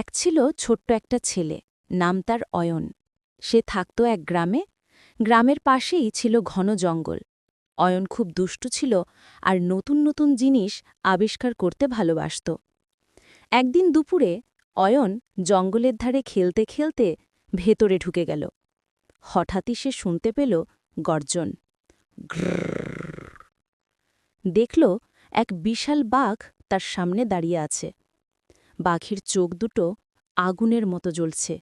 এক ছিল ছোট্ট একটা ছেলে, নাম তার অয়ন। সে থাকত এক গ্রামে। গ্রামের পাশেই ছিল ঘন জঙ্গল। অয়ন খুব দুষ্টু ছিল আর নতুন নতুন জিনিস আবিষ্কার করতে ভালোবাসত। একদিন দুপুরে অয়ন জঙ্গলের ধারে খেলতে খেলতে ভেতরে ঢুকে গেল। হঠাৎই সে শুনতে পেল গর্জন। দেখল এক বিশাল বাঘ তার সামনে দাঁড়িয়ে আছে। বাঘের চোখ দুটো আগুনের মতো জ্বলছে।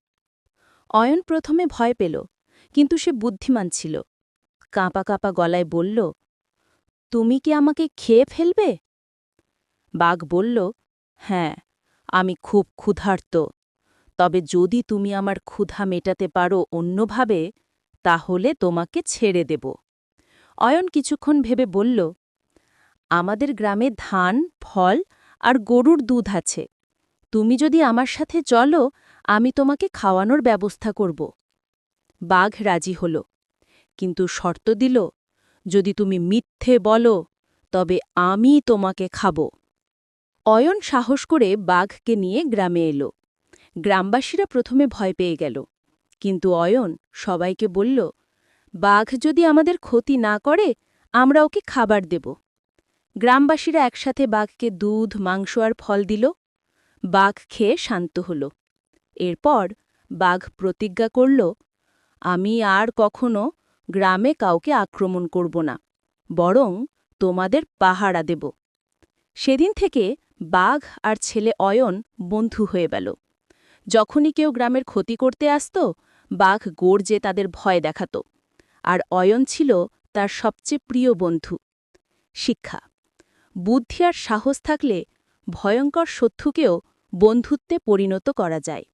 অয়ন প্রথমে ভয় পেল, কিন্তু সে বুদ্ধিমান ছিল। কাঁপা কাঁপা গলায় বলল, তুমি কি আমাকে খেয়ে ফেলবে? বাঘ বলল হ্যাঁ আমি খুব ক্ষুধার্ত। তবে যদি তুমি আমার ক্ষুধা মেটাতে পারো অন্যভাবে, তাহলে তোমাকে ছেড়ে দেব। অয়ন কিছুক্ষণ ভেবে বলল, আমাদের গ্রামে ধান, ফল আর গরুর দুধ আছে। তুমি যদি আমার সাথে চলো, আমি তোমাকে খাওয়ানোর ব্যবস্থা করব। বাঘ রাজি হল। কিন্তু শর্ত দিল, যদি তুমি মিথ্যে বলো, তবে আমি তোমাকে খাব। অয়ন সাহস করে বাঘকে নিয়ে গ্রামে এলো। গ্রামবাসীরা প্রথমে ভয় পেয়ে গেল। কিন্তু অয়ন সবাইকে বলল, বাঘ যদি আমাদের ক্ষতি না করে, আমরা ওকে খাবার দেব। গ্রামবাসীরা একসাথে বাঘকে দুধ, মাংস আর ফল দিল। বাঘ খেয়ে শান্ত হল। এরপর বাঘ প্রতিজ্ঞা করল, আমি আর কখনো গ্রামে কাউকে আক্রমণ করব না, বরং তোমাদের পাহারা দেব। সেদিন থেকে বাঘ আর ছেলে অয়ন বন্ধু হয়ে গেল। যখনই কেউ গ্রামের ক্ষতি করতে আসত, বাঘ গর্জে তাদের ভয় দেখাত, আর অয়ন ছিল তার সবচেয়ে প্রিয় বন্ধু। শিক্ষা, বুদ্ধি আর সাহস থাকলে ভয়ঙ্কর শত্রুকেও বন্ধুত্বে পরিণত করা যায়।